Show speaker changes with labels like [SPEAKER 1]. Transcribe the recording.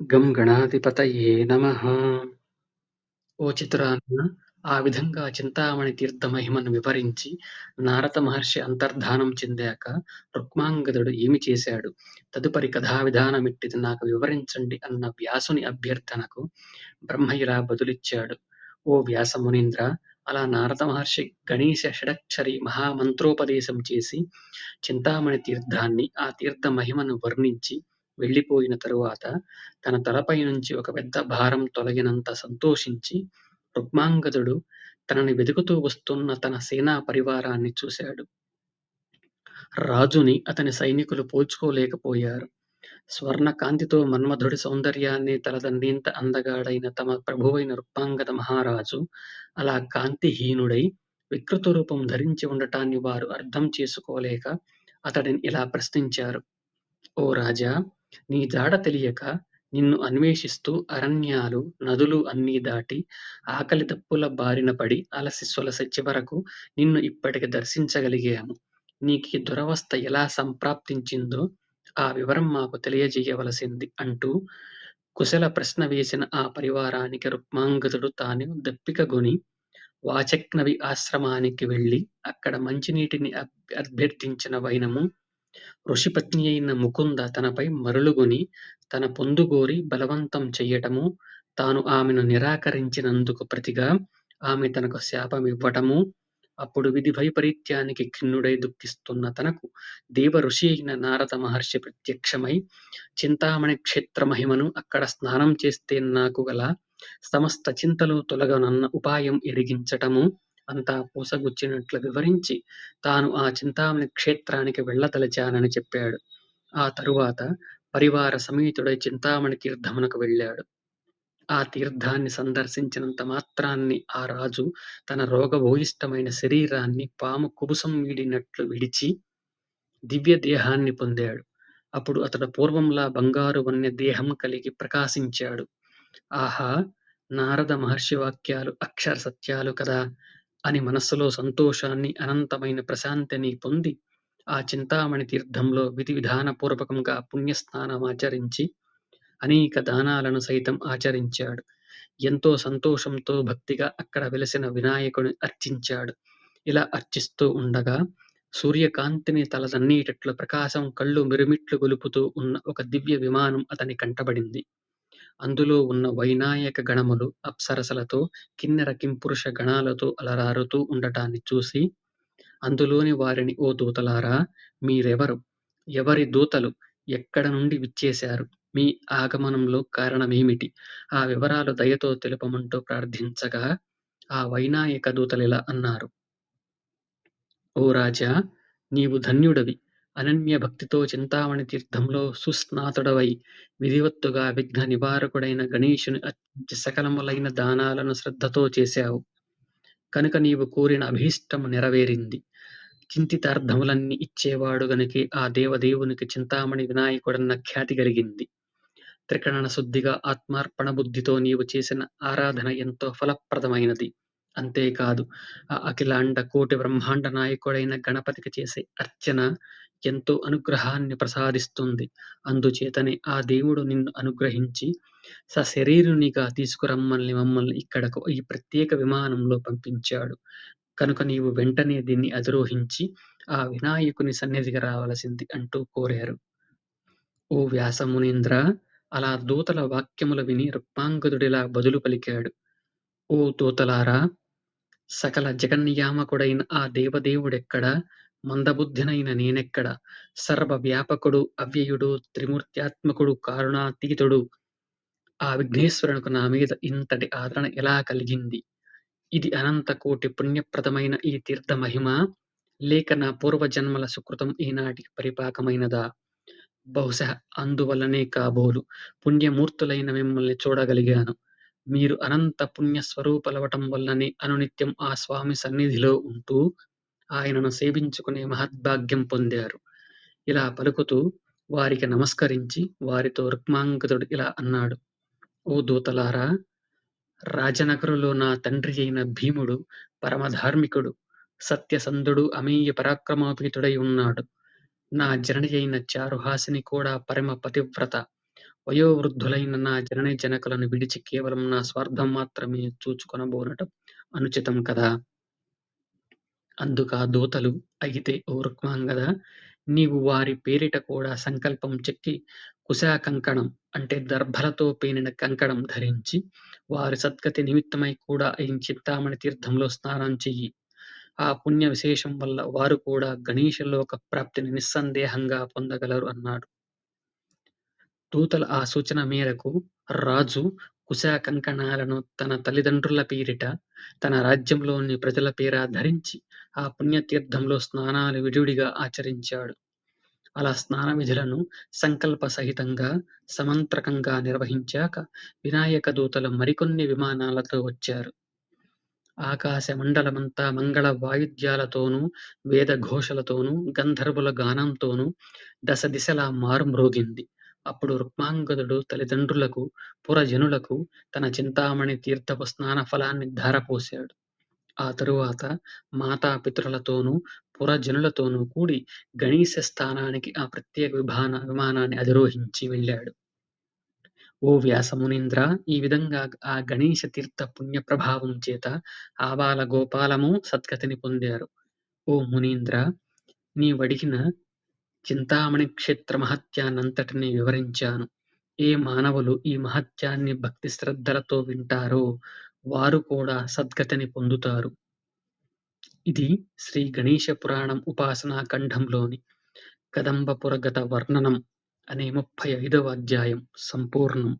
[SPEAKER 1] గం గణాధిపతయే నమః. ఓ చిత్రాన్న ఆ విధంగా చింతామణి తీర్థ మహిమను వివరించి నారద మహర్షి అంతర్ధానం చెందాక రుక్మాంగదుడు ఏమి చేశాడు? తదుపరి కథా విధానమిట్టిది నాకు వివరించండి అన్న వ్యాసుని అభ్యర్థనకు బ్రహ్మ బదులిచ్చాడు. ఓ వ్యాస మునీంద్ర అలా నారద మహర్షి గణేశ షడక్షరి మహామంత్రోపదేశం చేసి చింతామణి తీర్థాన్ని ఆ తీర్థ మహిమను వర్ణించి వెళ్ళిపోయిన తరువాత తన తలపై నుంచి ఒక పెద్ద భారం తొలగినంత సంతోషించి రుక్మాంగదుడు తనని వెతుకుతూ వస్తున్న తన సేనా పరివారాన్ని చూశాడు. రాజుని అతని సైనికులు పోల్చుకోలేకపోయారు. స్వర్ణ కాంతితో మన్మధుడి సౌందర్యాన్ని తలదండింత అందగాడైన తమ ప్రభువైన రుక్మాంగద మహారాజు అలా కాంతిహీనుడై వికృత రూపం ధరించి ఉండటాన్ని వారు అర్థం చేసుకోలేక అతడిని ఇలా ప్రశ్నించారు. ఓ రాజా! నీ జాడ తెలియక నిన్ను అన్వేషిస్తూ అరణ్యాలు, నదులు అన్నీ దాటి ఆకలి దప్పుల బారిన పడి అలసి సొలసి చివరకు నిన్ను ఇప్పటికి దర్శించగలిగాము. నీకీ దురవస్థ ఎలా సంప్రాప్తించిందో ఆ వివరం మాకు తెలియజేయవలసింది అంటూ కుశల ప్రశ్న వేసిన ఆ పరివారానికి రుక్మాంగదుడు తాను దప్పికగొని వాచక్నవి ఆశ్రమానికి వెళ్ళి అక్కడ మంచినీటిని అభ్యర్థించిన వైనము ఋషిపత్ని అయిన ముకుంద తనపై మరులుగొని తన పొందుగోరి బలవంతం చెయ్యటము తాను ఆమెను నిరాకరించినందుకు ప్రతిగా ఆమె తనకు శాపమివ్వటము అప్పుడు విధి వైపరీత్యానికి ఖిన్నుడై దుఃఖిస్తున్న తనకు దేవఋషి అయిన నారద మహర్షి ప్రత్యక్షమై చింతామణి క్షేత్ర మహిమను అక్కడ స్నానం చేస్తే నాకు గల సమస్త చింతలు తొలగనన్న ఉపాయం ఎరిగించటము అంతా పూసగుచ్చినట్లు వివరించి తాను ఆ చింతామణి క్షేత్రానికి వెళ్ళదలచానని చెప్పాడు. ఆ తరువాత పరివార సమేతుడై చింతామణి తీర్థమునకు వెళ్ళాడు. ఆ తీర్థాన్ని సందర్శించినంత మాత్రాన్ని ఆ రాజు తన రోగభూయిష్టమైన శరీరాన్ని పాము కుబుసం వీడినట్లు విడిచి దివ్య దేహాన్ని పొందాడు. అప్పుడు అతడు పూర్వంలా బంగారు వన్య దేహం కలిగి ప్రకాశించాడు. ఆహా! నారద మహర్షి వాక్యాలు అక్షర సత్యాలు కదా! అని మనస్సులో సంతోషాన్ని, అనంతమైన ప్రశాంతిని పొంది ఆ చింతామణి తీర్థంలో విధి విధానపూర్వకంగా పుణ్యస్నానం ఆచరించి అనేక దానాలను సైతం ఆచరించాడు. ఎంతో సంతోషంతో భక్తిగా అక్కడ వెలసిన వినాయకుని అర్చించాడు. ఇలా అర్చిస్తూ ఉండగా సూర్యకాంతిని తలదన్నేటట్లు ప్రకాశం కళ్ళు మిరుమిట్లు గొలుపుతూ ఉన్న ఒక దివ్య విమానం అతని కంటబడింది. అందులో ఉన్న వైనాయక గణములు అప్సరసలతో, కిన్నెర కింపురుష గణాలతో అలరారుతూ ఉండటాన్ని చూసి, అందులోని వారిని ఓ దూతలారా! మీరెవరు? ఎవరి దూతలు? ఎక్కడ నుండి విచ్చేశారు? మీ ఆగమనంలో కారణమేమిటి? ఆ వివరాలు దయతో తెలుపమంటూ ప్రార్థించగా, ఆ వైనాయక దూతలిలా అన్నారు. ఓ రాజా! నీవు ధన్యుడవి. అనన్య భక్తితో చింతామణి తీర్థంలో సుస్నాతుడవై విధివత్తుగా విఘ్న నివారకుడైన గణేశుని అర్చించి సకలములైన దానాలను శ్రద్ధతో చేశావు. కనుక నీవు కోరిన అభీష్టము నెరవేరింది. చింతితార్థములన్నీ ఇచ్చేవాడు గనుక ఆ దేవదేవునికి చింతామణి వినాయకుడన్న ఖ్యాతి కలిగింది. త్రికరణ శుద్ధిగా ఆత్మార్పణ బుద్ధితో నీవు చేసిన ఆరాధన ఎంతో ఫలప్రదమైనది. అంతేకాదు ఆ అఖిలాండ కోటి బ్రహ్మాండ నాయకుడైన గణపతికి చేసే అర్చన ఎంతో అనుగ్రహాన్ని ప్రసాదిస్తుంది. అందుచేతనే ఆ దేవుడు నిన్ను అనుగ్రహించి సశరీరునిగా తీసుకురమ్మల్ని మమ్మల్ని ఇక్కడకు ఈ ప్రత్యేక విమానంలో పంపించాడు. కనుక నీవు వెంటనే దీన్ని అధిరోహించి ఆ వినాయకుని సన్నిధికి రావలసింది అంటూ కోరారు. ఓ వ్యాసమునీంద్ర అలా దూతల వాక్యములు విని రుక్మాంగదుడిలా బదులు పలికాడు. ఓ దూతలారా! సకల జగన్నియామకుడైన ఆ దేవదేవుడెక్కడ? మందబుద్ధినైన నేనెక్కడ? సర్వ వ్యాపకుడు, అవ్యయుడు, త్రిమూర్త్యాత్మకుడు, కారుణాతీతుడు ఆ విఘ్నేశ్వరునికి నా మీద ఇంతటి ఆదరణ ఎలా కలిగింది? ఇది అనంత కోటి పుణ్యప్రదమైన ఈ తీర్థ మహిమ లేక నా పూర్వజన్మల సుకృతం ఈనాటికి పరిపాకమైనదా? బహుశ అందువల్లనే కాబోలు పుణ్యమూర్తులైన మిమ్మల్ని చూడగలిగాను. మీరు అనంత పుణ్య స్వరూపలవటం వల్లనే అనునిత్యం ఆ స్వామి సన్నిధిలో ఉంటూ ఆయనను సేవించుకునే మహద్భాగ్యం పొందారు. ఇలా పలుకుతూ వారికి నమస్కరించి వారితో రుక్మాంగదుడు ఇలా అన్నాడు. ఓ దూతలారా! రాజనగరులో నా తండ్రి అయిన భీముడు పరమధార్మికుడు, సత్యసంధుడు, అమీయ పరాక్రమోపేతుడై ఉన్నాడు. నా జనని అయిన చారుహాసిని కూడా పరమ పతివ్రత. వయోవృద్ధులైన నా జననీ జనకులను విడిచి కేవలం నా స్వార్థం మాత్రమే చూచుకొనబోనటం అనుచితం కదా! అందుకా దూతలు అయితే ఓ రుక్మాంగదా! నీవు వారి పేరిట కూడా సంకల్పం చెక్కి కుశా కంకణం అంటే దర్భలతో పేనిన కంకణం ధరించి, వారి సద్గతి నిమిత్తమై కూడా అయిన చింతామణి తీర్థంలో స్నానం చెయ్యి. ఆ పుణ్య విశేషం వల్ల వారు కూడా గణేశలోక ప్రాప్తిని నిస్సందేహంగా పొందగలరు అన్నాడు. దూతల ఆ సూచన మేరకు రాజు కుశాకంకణాలను తన తల్లిదండ్రుల పేరిట, తన రాజ్యంలోని ప్రజల పేర ధరించి ఆ పుణ్యతీర్థంలో స్నానాలు విడివిడిగా ఆచరించాడు. అలా స్నాన విధులను సంకల్ప సహితంగా, సమంత్రకంగా నిర్వహించాక వినాయక దూతలు మరికొన్ని విమానాలతో వచ్చారు. ఆకాశ మండలమంతా మంగళ వాయిద్యాలతోనూ, వేదఘోషలతోనూ, గంధర్వుల గానంతోనూ దశదిశలా మారుమ్రోగింది. అప్పుడు రుక్మాంగదుడు తల్లిదండ్రులకు, పురజనులకు తన చింతామణి తీర్థపు స్నాన ఫలాన్ని ధారపోశాడు. ఆ తరువాత మాతాపితరులతోనూ, పురజనులతోనూ కూడి గణేశ స్థానానికి ఆ ప్రత్యేక విభాన విమానాన్ని అధిరోహించి వెళ్ళాడు. ఓ వ్యాసమునీంద్ర ఈ విధంగా ఆ గణేశ తీర్థ పుణ్య ప్రభావం చేత ఆబాలగోపాలము సద్గతిని పొందారు. ఓ మునీంద్రా! నీవడిగిన చింతామణి క్షేత్ర మహత్యాన్నంతటిని వివరించాను. ఏ మానవులు ఈ మహత్యాన్ని భక్తి శ్రద్ధలతో వింటారో వారు కూడా సద్గతిని పొందుతారు. ఇది శ్రీ గణేశ పురాణం ఉపాసనా ఖండంలోని కదంబపురగత వర్ణనం అనే ముప్పై ఐదవ అధ్యాయం సంపూర్ణం.